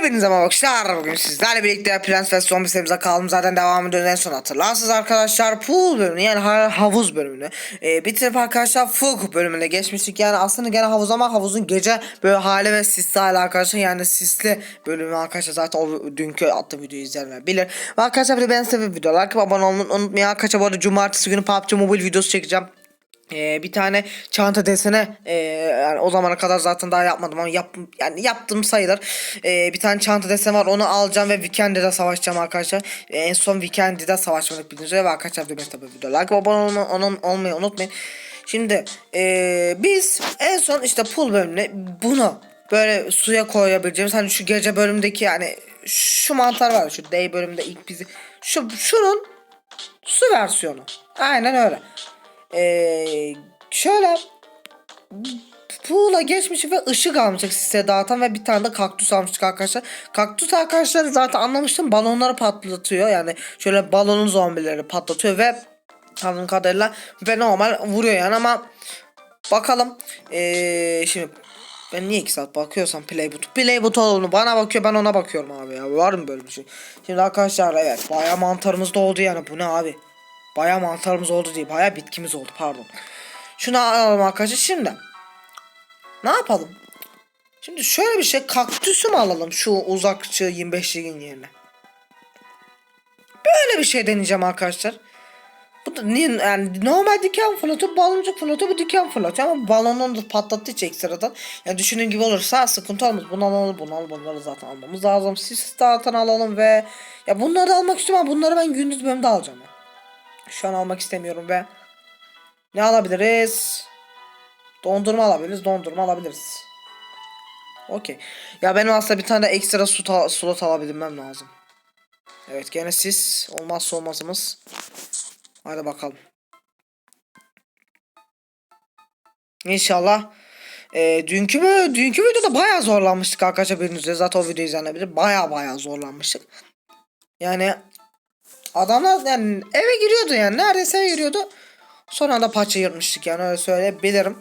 Hepinize merhaba arkadaşlar. Bugün sizlerle birlikte Prens ve Zombi serimize kaldım. Zaten devam ediyoruz en son hatırlarsınız arkadaşlar. Pool bölümünü yani ha- havuz bölümünü e, bitirip arkadaşlar Fug bölümüne geçmiştik. Yani aslında gene havuz ama havuzun gece böyle hali ve sisli hali arkadaşlar. Yani sisli bölümü arkadaşlar zaten o dünkü attığım videoyu izleyenler bilir. Ve arkadaşlar bir de ben size bir video like abone olmayı unutmayın. Arkadaşlar bu arada cumartesi günü PUBG Mobile videosu çekeceğim. Ee, bir tane çanta desene ee, yani o zamana kadar zaten daha yapmadım ama yap, yani yaptım sayılır. Ee, bir tane çanta desen var onu alacağım ve Weekend'de savaşacağım arkadaşlar. Ee, en son Weekend'de savaşmadık bildiğiniz üzere ve arkadaşlar bir tabi video like abone olma, onun, olmayı unutmayın. Şimdi ee, biz en son işte pool bölümüne bunu böyle suya koyabileceğimiz hani şu gece bölümdeki yani şu mantar var şu day bölümde ilk bizi şu şunun su versiyonu. Aynen öyle. Ee, şöyle Pool'a geçmiş ve ışık almıştık size dağıtan ve bir tane de kaktüs almıştık arkadaşlar. Kaktüs arkadaşlar zaten anlamıştım balonları patlatıyor yani. Şöyle balonun zombileri patlatıyor ve tanrım kadarıyla ve normal vuruyor yani ama bakalım ee, şimdi ben niye iki saat bakıyorsam play but play butonu bana bakıyor ben ona bakıyorum abi ya. Var mı böyle bir şey? Şimdi arkadaşlar evet baya mantarımız da oldu yani. Bu ne abi baya mantarımız oldu değil baya bitkimiz oldu pardon. Şunu alalım arkadaşlar şimdi. Ne yapalım? Şimdi şöyle bir şey kaktüsü mü alalım şu uzakçı 25'liğin yerine? Böyle bir şey deneyeceğim arkadaşlar. Bu da yani normal diken fırlatıyor baloncuk fırlatıyor bu diken fırlatıyor ama balonunu da patlattığı ekstradan. Yani düşündüğün gibi olursa sıkıntı olmaz. Bunu alalım bunu alalım bunları zaten almamız lazım. Siz zaten alalım ve ya bunları almak istiyorum ama bunları ben gündüz bölümde alacağım ya. Şu an almak istemiyorum ve ne alabiliriz dondurma alabiliriz dondurma alabiliriz okey ya benim aslında bir tane de ekstra slot alabilmem lazım evet gene siz olmazsa olmazımız Hadi bakalım. İnşallah. E, dünkü mü? Dünkü videoda bayağı zorlanmıştık arkadaşlar biriniz üzere. Zaten o video izlenebilir. Bayağı bayağı zorlanmıştık. Yani adamlar yani eve giriyordu yani. Neredeyse eve giriyordu. Sonra da paça yırtmıştık yani öyle söyleyebilirim.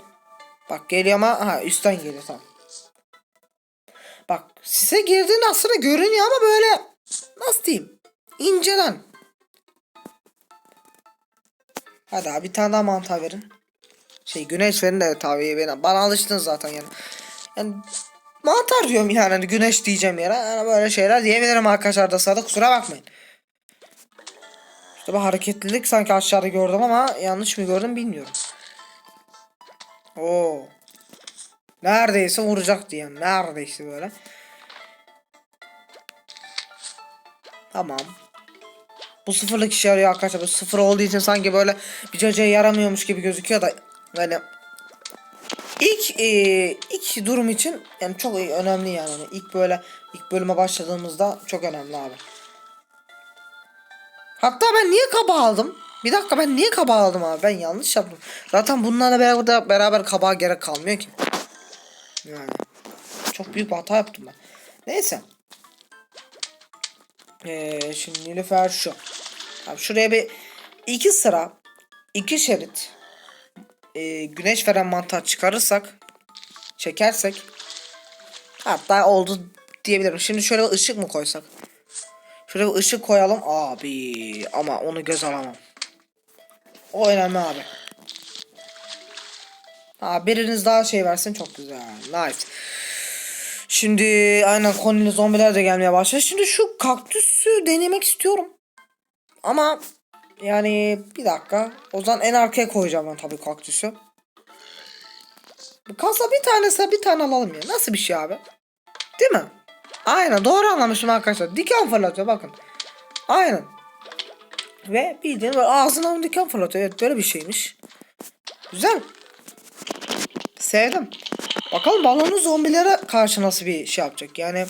Bak geliyor ama ha üstten geliyor tamam. Bak size girdiğinde aslında görünüyor ama böyle nasıl diyeyim? İnceden. Hadi abi bir tane daha mantar verin. Şey güneş verin de tabii bana. Bana alıştınız zaten yani. Yani mantar diyorum yani hani güneş diyeceğim yere. Yani böyle şeyler diyebilirim arkadaşlar da sırada kusura bakmayın. Bu hareketlilik sanki aşağıda gördüm ama yanlış mı gördüm bilmiyorum. Oo. Neredeyse vuracaktı yani. Neredeyse böyle. Tamam. Bu sıfırlık işe yarıyor arkadaşlar. Bu sıfır olduğu için sanki böyle bir çocuğa yaramıyormuş gibi gözüküyor da yani ilk e, ilk durum için yani çok önemli yani. yani ilk böyle ilk bölüme başladığımızda çok önemli abi. Hatta ben niye kaba aldım? Bir dakika ben niye kaba aldım abi? Ben yanlış yaptım. Zaten bunlarla beraber beraber kabağa gerek kalmıyor ki. Yani çok büyük hata yaptım ben. Neyse. Ee, şimdi Nilüfer şu. Abi şuraya bir iki sıra iki şerit e, güneş veren mantar çıkarırsak çekersek hatta oldu diyebilirim. Şimdi şöyle ışık mı koysak? Bir ışık koyalım abi ama onu göz alamam. O önemli abi. Ha biriniz daha şey versin çok güzel. Nice. Şimdi aynen konili zombiler de gelmeye başladı. Şimdi şu kaktüsü denemek istiyorum. Ama yani bir dakika. O zaman en arkaya koyacağım ben tabii kaktüsü. Bu kasa bir tanesi bir tane alalım ya. Nasıl bir şey abi? Değil mi? Aynen doğru anlamışım arkadaşlar. Diken fırlatıyor bakın. Aynen. Ve bildiğin böyle ağzından diken fırlatıyor. Evet böyle bir şeymiş. Güzel. Sevdim. Bakalım balonlu zombilere karşı nasıl bir şey yapacak. Yani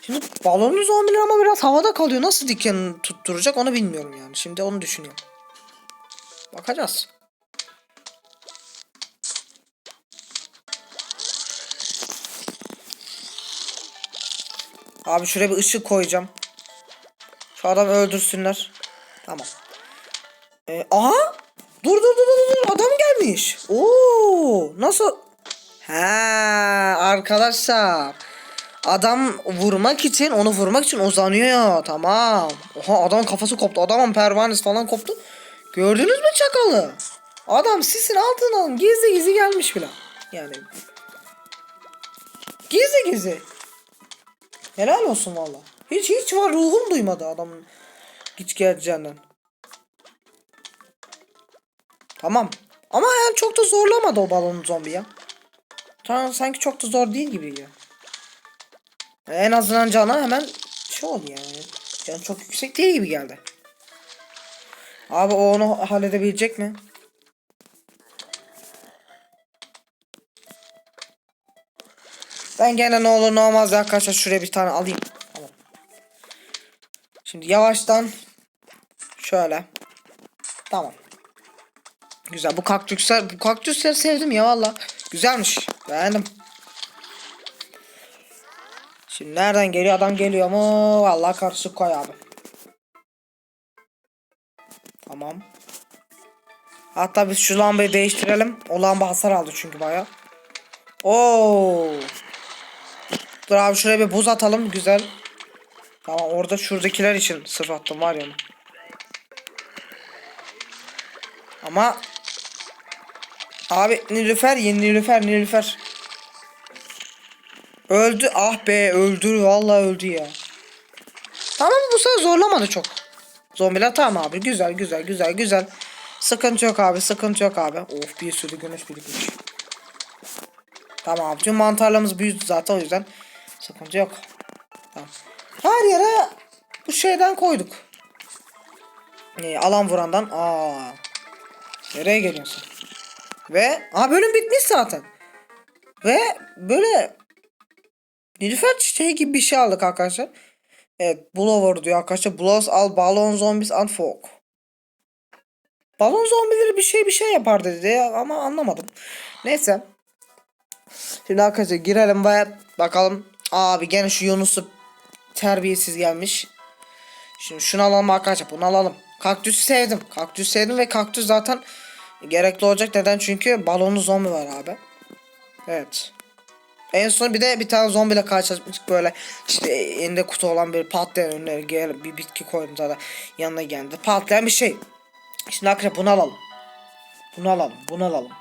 şimdi balonlu zombiler ama biraz havada kalıyor. Nasıl diken tutturacak onu bilmiyorum yani. Şimdi onu düşünüyorum. Bakacağız. Abi şuraya bir ışık koyacağım. Şu adam öldürsünler. Tamam. Ee, aha! Dur dur dur dur dur adam gelmiş. Oo! Nasıl? He arkadaşlar. adam vurmak için onu vurmak için uzanıyor. Tamam. Oha adamın kafası koptu. Adamın pervanesi falan koptu. Gördünüz mü çakalı? Adam sisin altından gizli gizli gelmiş bile. Yani gizli gizli. Helal olsun valla. Hiç hiç var ruhum duymadı adamın hiç geleceğinden. Tamam. Ama yani çok da zorlamadı o balon zombi ya. Tamam sanki çok da zor değil gibi ya. En azından cana hemen şey oldu yani. Yani çok yüksek değil gibi geldi. Abi o onu halledebilecek mi? Ben gene ne olur ne olmaz arkadaşlar şuraya bir tane alayım. Tamam. Şimdi yavaştan şöyle. Tamam. Güzel bu kaktüsler bu kaktüsleri sevdim ya valla. Güzelmiş. Beğendim. Şimdi nereden geliyor adam geliyor mu? Vallahi karışık koy abi. Tamam. Hatta biz şu lambayı değiştirelim. O lamba hasar aldı çünkü baya. Oo. Dur abi şuraya bir buz atalım güzel. Tamam orada şuradakiler için sırf attım var ya. Ama Abi Nilüfer yeni Nilüfer Nilüfer. Öldü ah be öldü vallahi öldü ya. Tamam bu sefer zorlamadı çok. Zombiler tamam abi güzel güzel güzel güzel. Sıkıntı yok abi sıkıntı yok abi. Of bir sürü güneş birikmiş. Tamam abi tüm mantarlarımız büyüdü zaten o yüzden sıkıntı yok. Her yere bu şeyden koyduk. Ee, alan vurandan. Aa. Nereye geliyorsun? Ve aa bölüm bitmiş zaten. Ve böyle Nilüfer çiçeği gibi bir şey aldık arkadaşlar. Evet blower diyor arkadaşlar. Blows all balon zombies and fog. Balon zombileri bir şey bir şey yapar dedi ama anlamadım. Neyse. Şimdi arkadaşlar girelim ve bakalım. Abi gene şu Yunus'u terbiyesiz gelmiş. Şimdi şunu alalım arkadaşlar bunu alalım. Kaktüsü sevdim. Kaktüsü sevdim ve kaktüs zaten gerekli olacak. Neden? Çünkü balonlu zombi var abi. Evet. En son bir de bir tane zombiyle karşılaşmıştık böyle işte elinde kutu olan bir patlayan önüne gel bir bitki koydum zaten yanına geldi. Patlayan bir şey. Şimdi arkadaşlar bunu alalım. Bunu alalım. Bunu alalım.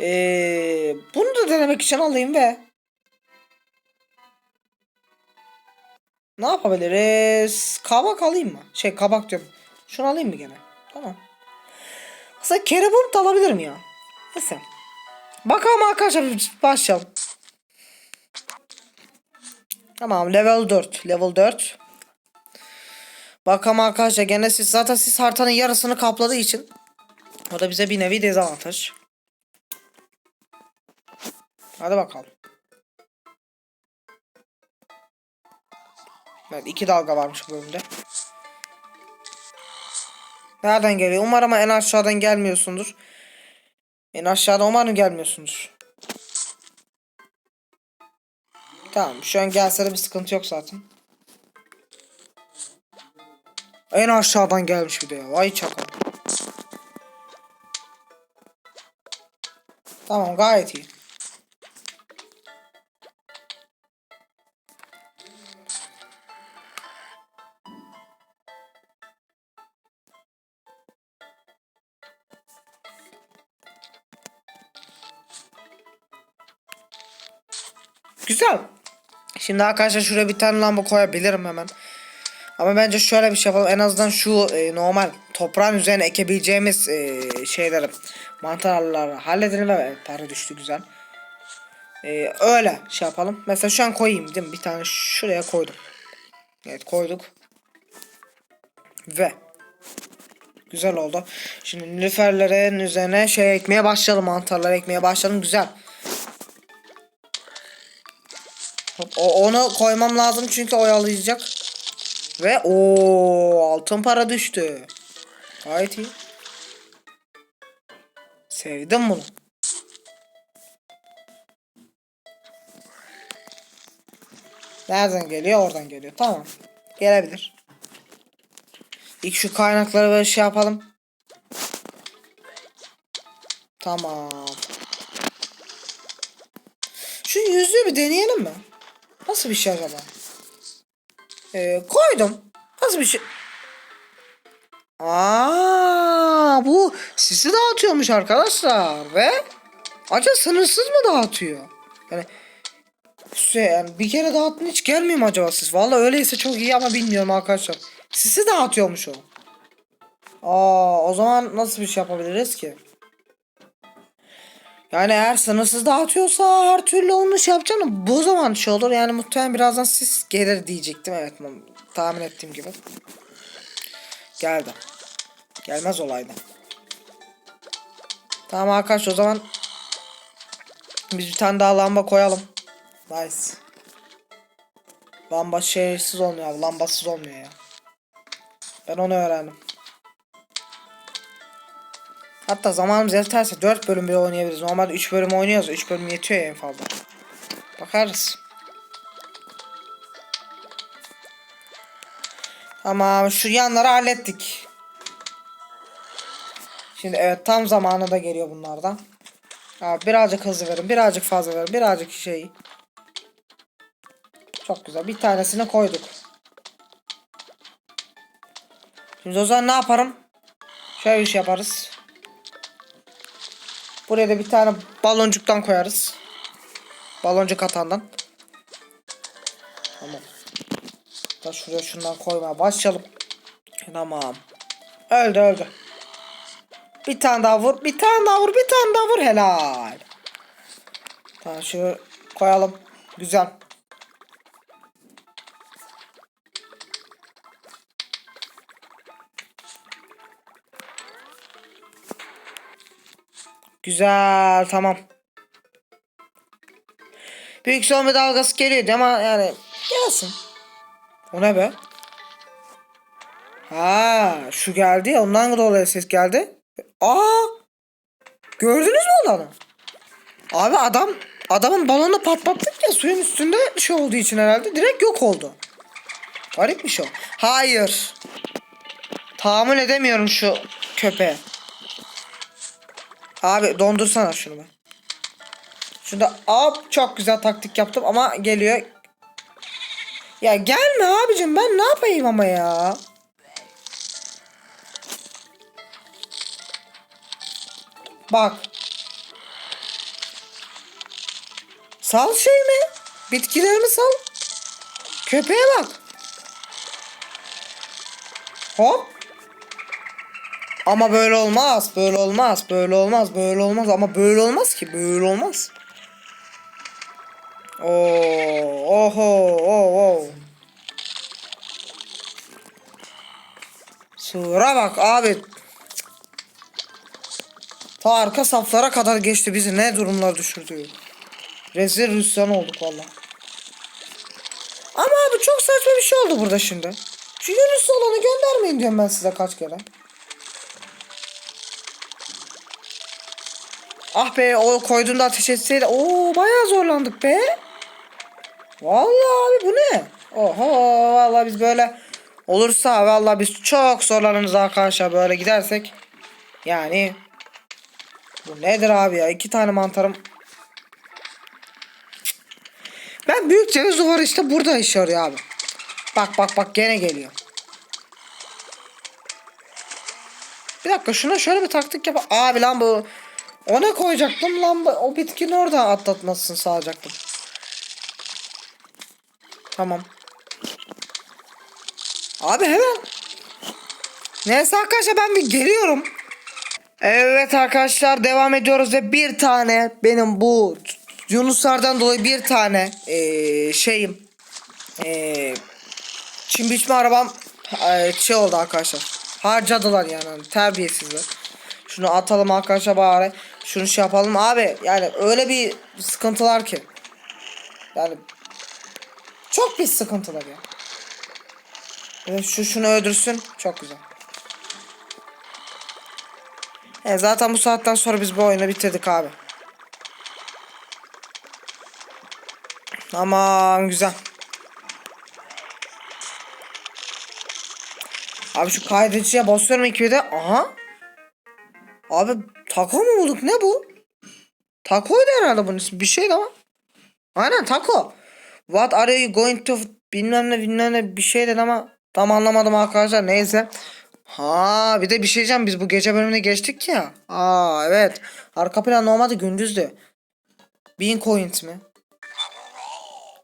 Ee, bunu da denemek için alayım ve ne yapabiliriz? Kabak alayım mı? Şey kabak diyorum. Şunu alayım mı gene? Tamam. Aslında kerebum da alabilirim ya. Neyse. Bakalım arkadaşlar başlayalım. Tamam level 4. Level 4. Bakalım arkadaşlar gene siz zaten siz haritanın yarısını kapladığı için o da bize bir nevi dezavantaj. Hadi bakalım. Evet iki dalga varmış bu bölümde. Nereden geliyor? Umarım en aşağıdan gelmiyorsundur. En aşağıda umarım gelmiyorsundur. Tamam şu an gelse de bir sıkıntı yok zaten. En aşağıdan gelmiş bir de ya. Vay çakal. Tamam gayet iyi. Güzel. Şimdi arkadaşlar şuraya bir tane lamba koyabilirim hemen. Ama bence şöyle bir şey yapalım. En azından şu e, normal toprağın üzerine ekebileceğimiz e, şeyleri mantarları halledelim. Evet para düştü güzel. E, öyle şey yapalım. Mesela şu an koyayım değil mi? Bir tane şuraya koydum. Evet koyduk. Ve Güzel oldu. Şimdi nilüferlerin üzerine şey ekmeye başlayalım. Mantarlar ekmeye başlayalım. Güzel. O, onu koymam lazım çünkü oyalayacak. Ve o altın para düştü. Gayet iyi. Sevdim bunu. Nereden geliyor? Oradan geliyor. Tamam. Gelebilir. İlk şu kaynakları böyle şey yapalım. Tamam. Şu yüzüğü bir deneyelim mi? Nasıl bir şey acaba? Ee, koydum. Nasıl bir şey? Aa, bu sisi dağıtıyormuş arkadaşlar ve acaba sınırsız mı dağıtıyor? Yani, şey, yani bir kere dağıttın hiç gelmiyor mu acaba sis? Vallahi öyleyse çok iyi ama bilmiyorum arkadaşlar. Sisi dağıtıyormuş o. Aa, o zaman nasıl bir şey yapabiliriz ki? Yani eğer sınırsız dağıtıyorsa her türlü onu şey yapacağım. Bu zaman şey olur yani muhtemelen birazdan sis gelir diyecektim. Evet tahmin ettiğim gibi. Geldi. Gelmez olaydı. Tamam arkadaşlar o zaman biz bir tane daha lamba koyalım. Nice. Lamba şeysiz olmuyor abi. Lambasız olmuyor ya. Ben onu öğrendim. Hatta zamanımız yeterse 4 bölüm bile oynayabiliriz. Normalde 3 bölüm oynuyoruz. 3 bölüm yetiyor en fazla. Bakarız. Tamam şu yanları hallettik. Şimdi evet tam zamanı da geliyor bunlardan. Abi birazcık hızlı verin. Birazcık fazla verin. Birazcık şey. Çok güzel. Bir tanesini koyduk. Şimdi o zaman ne yaparım? Şöyle bir şey yaparız. Buraya da bir tane baloncuktan koyarız. Baloncuk atandan. Tamam. Da şuraya şundan koymaya başlayalım. Tamam. Öldü öldü. Bir tane daha vur. Bir tane daha vur. Bir tane daha vur. Helal. Tamam şunu koyalım. Güzel. Güzel tamam. Büyük zombi dalgası geliyordu ama yani gelsin. O ne be? Ha, şu geldi ya ondan dolayı ses geldi. Aa! Gördünüz mü olanı? Abi adam adamın balonu patlattık ya suyun üstünde şey olduğu için herhalde direkt yok oldu. Garipmiş o. Hayır. Tahammül edemiyorum şu köpeğe. Abi dondursana şunu ben. Şurada hop çok güzel taktik yaptım ama geliyor. Ya gelme abicim ben ne yapayım ama ya. Bak. Sal şey mi? Bitkilerimi sal. Köpeğe bak. Hop. Ama böyle olmaz, böyle olmaz, böyle olmaz, böyle olmaz ama böyle olmaz ki, böyle olmaz. Oo, oho, oh, oh. Sura bak abi. Ta arka saflara kadar geçti bizi ne durumlar düşürdü. Rezil rüsyan olduk valla. Ama abi çok saçma bir şey oldu burada şimdi. Şu Yunus olanı göndermeyin diyorum ben size kaç kere. Ah be o koyduğunda ateş etseydi. Oo bayağı zorlandık be. Vallahi abi bu ne? Oho vallahi biz böyle olursa vallahi biz çok zorlanırız arkadaşlar böyle gidersek. Yani bu nedir abi ya? iki tane mantarım. Ben büyük ceviz duvarı işte burada işe yarıyor abi. Bak bak bak gene geliyor. Bir dakika şuna şöyle bir taktik yap. Abi lan bu ona koyacaktım lan o bitkinin orada atlatmasını sağlayacaktım. Tamam. Abi hemen. Neyse arkadaşlar ben bir geliyorum. Evet arkadaşlar devam ediyoruz ve bir tane benim bu Yunuslardan dolayı bir tane ee, şeyim ee, çim biçme arabam ee, şey oldu arkadaşlar. Harcadılar yani terbiyesizler. Şunu atalım arkadaşlar bari. Şunu şey yapalım abi. Yani öyle bir sıkıntılar ki. Yani çok bir sıkıntılar ya. Evet, şu şunu öldürsün. Çok güzel. E zaten bu saatten sonra biz bu oyunu bitirdik abi. Aman güzel. Abi şu kaydediciye basıyorum ilk de. Aha. Abi taco mu bulduk ne bu? Taco'ydu herhalde bunun ismi. Bir şeydi ama. Aynen taco. What are you going to bilmem ne bilmem ne bir şey dedi ama tam anlamadım arkadaşlar neyse. Ha bir de bir şey diyeceğim biz bu gece bölümüne geçtik ya. Aa evet. Arka plan normalde gündüzdü. 1000 coins mi?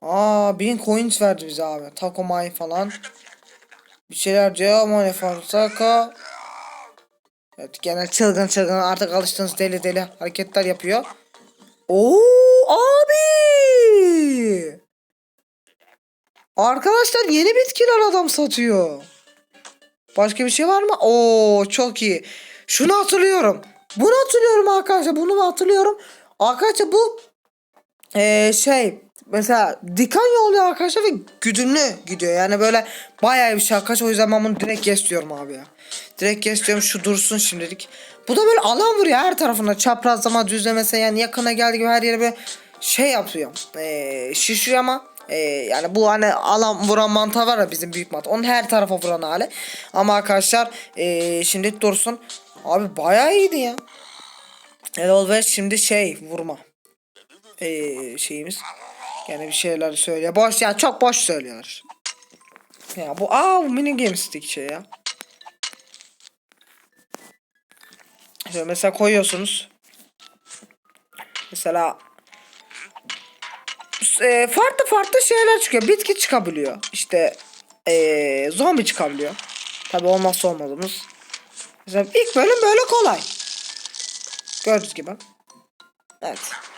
Aa 1000 coins verdi bize abi. Taco Mai falan. Bir şeyler diyor ama ne Farsaka. Evet genel çılgın çılgın artık alıştığınız deli deli hareketler yapıyor. Oo abi. Arkadaşlar yeni bitkiler adam satıyor. Başka bir şey var mı? Oo çok iyi. Şunu hatırlıyorum. Bunu hatırlıyorum arkadaşlar. Bunu hatırlıyorum. Arkadaşlar bu eee, şey mesela diken yolluyor arkadaşlar ve güdümlü gidiyor. Yani böyle bayağı bir şey arkadaşlar. O yüzden ben bunu direkt yes abi ya. Direkt yes şu dursun şimdilik. Bu da böyle alan vuruyor her tarafına. Çaprazlama düzlemese yani yakına geldiği gibi her yere böyle şey yapıyor. Eee şişiyor ama eee, yani bu hani alan vuran mantar var ya bizim büyük mantar. Onun her tarafa vuran hali. Ama arkadaşlar eee şimdi dursun. Abi bayağı iyiydi ya. Hello ve şimdi şey vurma. Eee şeyimiz. Gene bir şeyler söylüyor. Boş ya çok boş söylüyorlar. Ya bu aa bu mini game şey ya. Şöyle mesela koyuyorsunuz. Mesela e, farklı farklı şeyler çıkıyor. Bitki çıkabiliyor. İşte e, zombi çıkabiliyor. Tabi olmazsa olmazımız. Mesela ilk bölüm böyle kolay. Gördüğünüz gibi. Evet.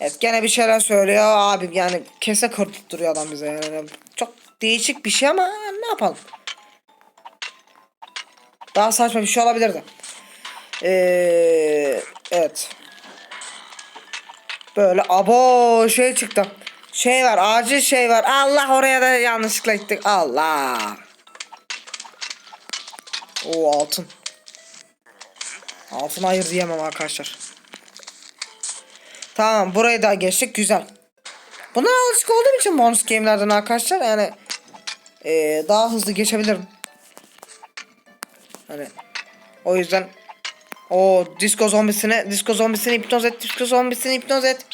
Evet gene bir şeyler söylüyor abi yani kese kırptırıyor adam bize yani çok değişik bir şey ama ne yapalım. Daha saçma bir şey olabilirdi. Ee, evet. Böyle abo şey çıktı. Şey var acil şey var. Allah oraya da yanlışlıkla gittik. Allah. O altın. Altın hayır diyemem arkadaşlar. Tamam burayı da geçtik güzel. Buna alışık olduğum için bonus game'lerden arkadaşlar yani eee, daha hızlı geçebilirim. Hani o yüzden o disco zombisini disco zombisini hipnoz et disco zombisini hipnoz et.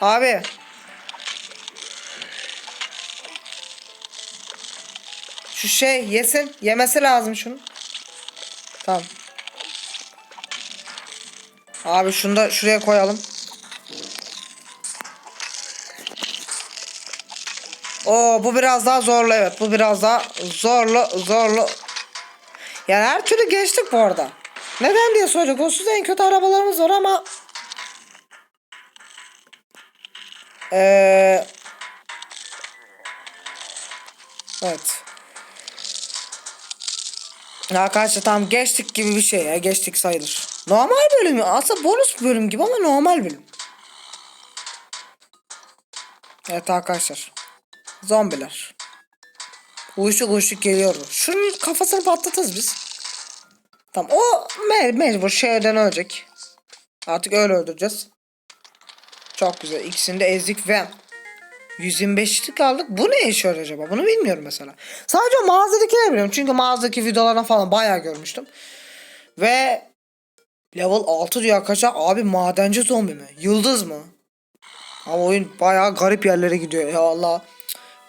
Abi. Şu şey yesin. Yemesi lazım şunu. Tamam. Abi şunu da şuraya koyalım. Oo bu biraz daha zorlu evet. Bu biraz daha zorlu zorlu. Yani her türlü geçtik bu arada. Neden diye soracak olursunuz en kötü arabalarımız var ama ee, Evet. Arkadaşlar tam geçtik gibi bir şey ya. Geçtik sayılır. Normal bölüm. Aslında bonus bölüm gibi ama normal bölüm. Evet arkadaşlar. Zombiler. Uyuşuk uyuşuk geliyordu. Şunun kafasını patlatırız biz. Tamam o me mecbur şeyden ölecek. Artık öyle öldüreceğiz. Çok güzel. İkisini de ezdik ve 125'lik aldık. Bu ne işe yarıyor acaba? Bunu bilmiyorum mesela. Sadece mağazadakileri biliyorum. Çünkü mağazadaki videolardan falan bayağı görmüştüm. Ve level 6 diyor arkadaşlar. Abi madenci zombi mi? Yıldız mı? Ama oyun bayağı garip yerlere gidiyor ya Allah.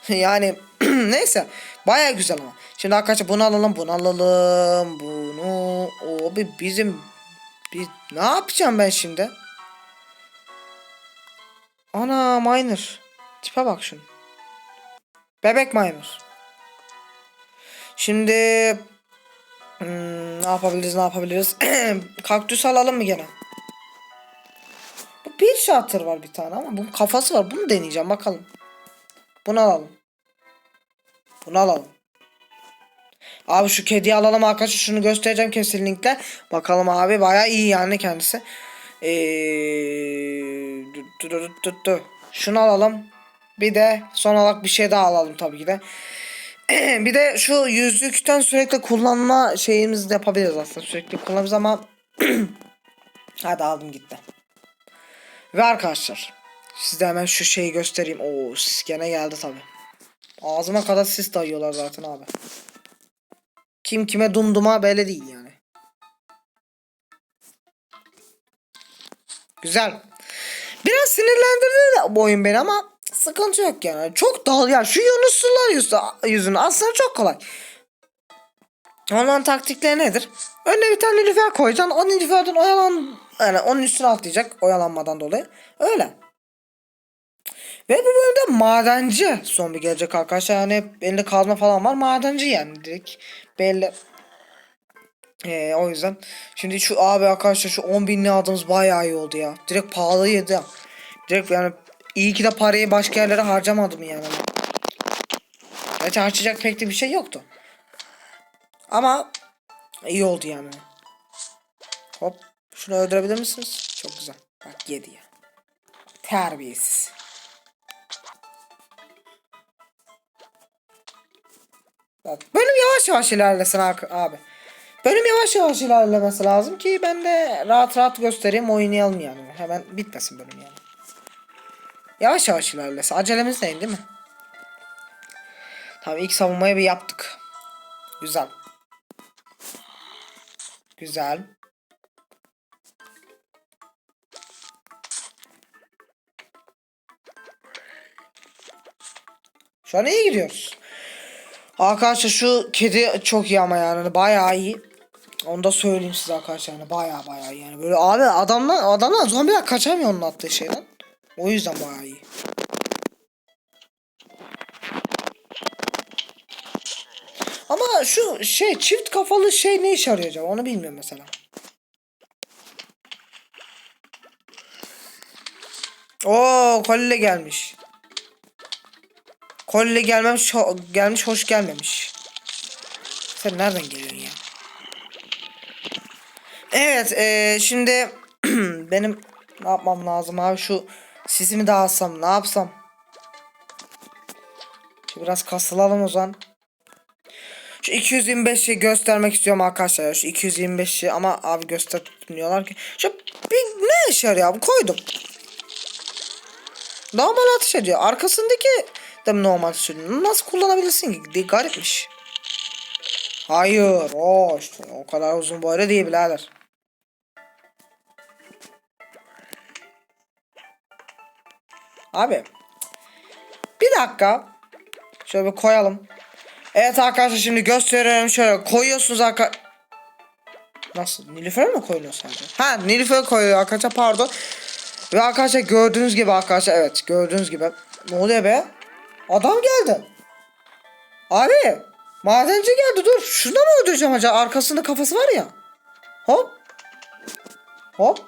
yani neyse bayağı güzel ama. Şimdi arkadaşlar bunu alalım bunu alalım bunu. Abi bizim bir ne yapacağım ben şimdi? Ana miner. Tipe bak şunu. Bebek miner. Şimdi hmm, ne yapabiliriz ne yapabiliriz? Kaktüs alalım mı gene? Bu bir şatır var bir tane ama bunun kafası var. Bunu deneyeceğim bakalım. Bunu alalım. Bunu alalım. Abi şu kediyi alalım arkadaşlar. Şunu göstereceğim kesinlikle. Bakalım abi baya iyi yani kendisi. Ee. Şunu alalım. Bir de son olarak bir şey daha alalım tabii ki de. bir de şu yüzlükten sürekli kullanma şeyimizi de yapabiliriz aslında. Sürekli kullanırız ama hadi aldım gitti. Ve arkadaşlar size hemen şu şeyi göstereyim. Oo sis gene geldi tabi. Ağzıma kadar sis dayıyorlar zaten abi. Kim kime dumduma belli değil yani. Güzel. Biraz sinirlendirdi de bu oyun beni ama sıkıntı yok yani. Çok dal ya şu Yunuslular yüzü, yüzünü aslında çok kolay. Onların taktikleri nedir? Önüne bir tane nilüfer koyacaksın. O nilüferden oyalan yani onun üstüne atlayacak oyalanmadan dolayı. Öyle. Ve bu bölümde madenci zombi gelecek arkadaşlar. Yani elinde kazma falan var. Madenci yani direkt belli. Ee, o yüzden. Şimdi şu abi arkadaşlar şu 10 binli aldığımız bayağı iyi oldu ya. Direkt pahalı yedi. Direkt yani iyi ki de parayı başka yerlere harcamadım yani. Gerçi harcayacak pek de bir şey yoktu. Ama iyi oldu yani. Hop. Şunu öldürebilir misiniz? Çok güzel. Bak yedi ya. Terbiyesiz. Bak bölüm yavaş yavaş ilerlesin abi. Bölüm yavaş yavaş ilerlemesi lazım ki ben de rahat rahat göstereyim oynayalım yani. Hemen bitmesin bölüm yani. Yavaş yavaş ilerlesin. Acelemiz değil değil mi? Tamam ilk savunmayı bir yaptık. Güzel. Güzel. Şu an iyi gidiyoruz. Arkadaşlar şu kedi çok iyi ama yani bayağı iyi. Onu da söyleyeyim size arkadaşlar yani bayağı bayağı iyi yani böyle abi adamlar adamlar zombiler kaçamıyor onun attığı şeyden. O yüzden bayağı iyi. Ama şu şey çift kafalı şey ne işe yarıyor acaba onu bilmiyorum mesela. Oo kolye gelmiş. Kolye gelmemiş ho- gelmiş hoş gelmemiş. Sen nereden geliyorsun ya? Evet eee, şimdi benim ne yapmam lazım abi şu sisimi dağıtsam ne yapsam? Şu biraz kasılalım o zaman. Şu 225'i göstermek istiyorum arkadaşlar. Şu 225'i ama abi göstermiyorlar ki. Şu bir ne işe yarıyor abi koydum. Normal atış ediyor. Arkasındaki mi normal ediyor? Nasıl kullanabilirsin ki? Garipmiş. Hayır. O işte o kadar uzun boylu değil birader. Abi. Bir dakika. Şöyle bir koyalım. Evet arkadaşlar şimdi gösteriyorum şöyle koyuyorsunuz arka... Nasıl? Nilüfer mi koyuyor sadece? Ha Nilüfer koyuyor arkadaşlar pardon. Ve arkadaşlar gördüğünüz gibi arkadaşlar evet gördüğünüz gibi. Ne oluyor be? Adam geldi. Abi madenci geldi dur. Şunu mı öldüreceğim acaba? Arkasında kafası var ya. Hop. Hop.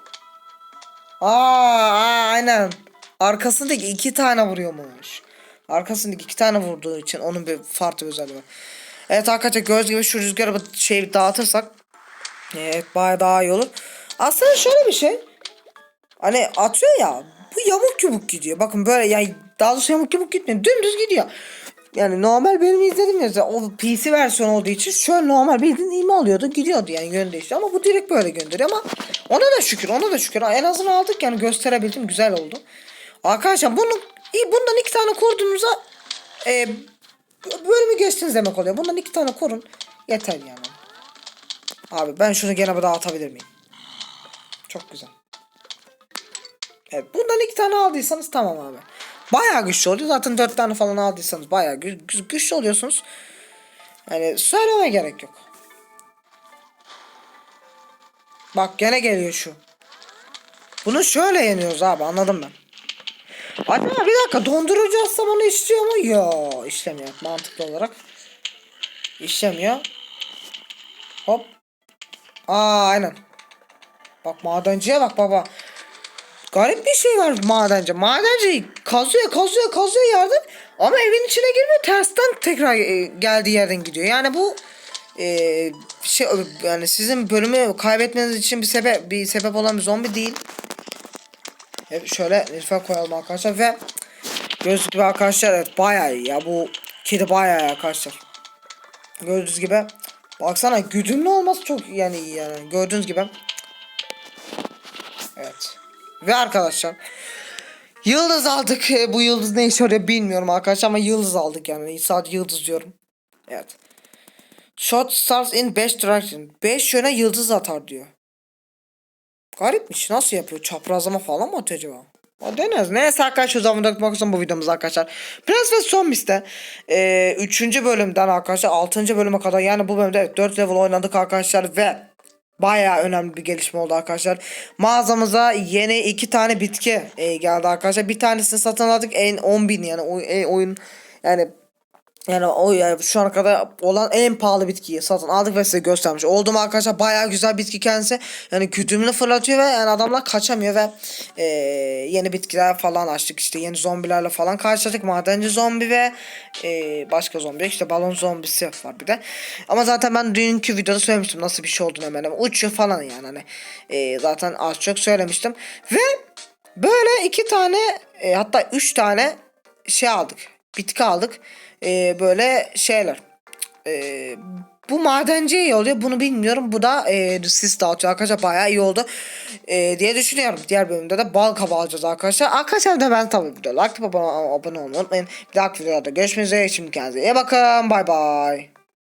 Aa, aa aynen. Arkasındaki iki tane vuruyormuş. Arkasındaki iki tane vurduğu için onun bir farklı özelliği var. Evet arkadaşlar göz gibi şu rüzgarı şey dağıtırsak Evet baya daha iyi olur. Aslında şöyle bir şey. Hani atıyor ya bu yamuk yumuk gidiyor. Bakın böyle yani daha doğrusu yamuk yumuk gitmiyor. Dümdüz gidiyor. Yani normal benim izlediğim ya o PC versiyon olduğu için şöyle normal bildiğin ivme alıyordu gidiyordu yani yön değişti ama bu direkt böyle gönderiyor ama ona da şükür ona da şükür en azından aldık yani gösterebildim güzel oldu. Arkadaşlar bunu bundan iki tane kurduğunuza e, bölümü geçtiniz demek oluyor. Bundan iki tane korun yeter yani. Abi ben şunu gene bir atabilir miyim? Çok güzel. Evet bundan iki tane aldıysanız tamam abi. Bayağı güçlü oluyor. Zaten dört tane falan aldıysanız bayağı gü gü- güçlü oluyorsunuz. Yani söyleme gerek yok. Bak gene geliyor şu. Bunu şöyle yeniyoruz abi anladım ben. Acaba bir dakika dondurucu atsam onu işliyor mu? Yo işlemiyor mantıklı olarak. İşlemiyor. Hop. Aa aynen. Bak madenciye bak baba. Garip bir şey var madenci. Madenci kazıyor kazıyor kazıyor yerden ama evin içine girmiyor tersten tekrar e, geldiği yerden gidiyor. Yani bu e, şey yani sizin bölümü kaybetmeniz için bir sebep bir sebep olan bir zombi değil. Evet, şöyle lütfen koyalım arkadaşlar ve gördüğünüz gibi arkadaşlar evet bayağı iyi ya bu kedi bayağı iyi arkadaşlar. Gördüğünüz gibi baksana güdümlü olması çok yani iyi yani gördüğünüz gibi. Ve arkadaşlar yıldız aldık. E, bu yıldız ne işe yarıyor bilmiyorum arkadaşlar ama yıldız aldık yani. Sadece yıldız diyorum. Evet. Shot starts in 5 direction. 5 yöne yıldız atar diyor. Garipmiş. Nasıl yapıyor? Çaprazlama falan mı atıyor acaba? O deneriz. Neyse arkadaşlar o zaman dökmek için bu videomuz arkadaşlar. Prens ve Zombies'te e, 3. bölümden arkadaşlar 6. bölüme kadar yani bu bölümde evet, 4 level oynadık arkadaşlar ve Baya önemli bir gelişme oldu arkadaşlar. Mağazamıza yeni iki tane bitki e, geldi arkadaşlar. Bir tanesini satın aldık en 10 bin yani e, oyun yani yani o yani şu ana kadar olan en pahalı bitkiyi satın aldık ve size göstermiş oldum arkadaşlar. Baya güzel bitki kendisi. Yani güdümlü fırlatıyor ve yani adamlar kaçamıyor ve e, yeni bitkiler falan açtık. işte yeni zombilerle falan karşılaştık. Madenci zombi ve e, başka zombi. işte balon zombisi var bir de. Ama zaten ben dünkü videoda söylemiştim nasıl bir şey olduğunu hemen hemen. Uçuyor falan yani hani. E, zaten az çok söylemiştim. Ve böyle iki tane e, hatta üç tane şey aldık. Bitki aldık. E, böyle şeyler. E, bu madenci iyi oluyor. Bunu bilmiyorum. Bu da e, sis dağıtıyor arkadaşlar. Bayağı iyi oldu. E, diye düşünüyorum. Diğer bölümde de bal kabağı alacağız arkadaşlar. Arkadaşlar da ben tabii video like abone, abone olmayı unutmayın. Bir dahaki videoda görüşmek üzere. Şimdi kendinize iyi bakın. Bay bay.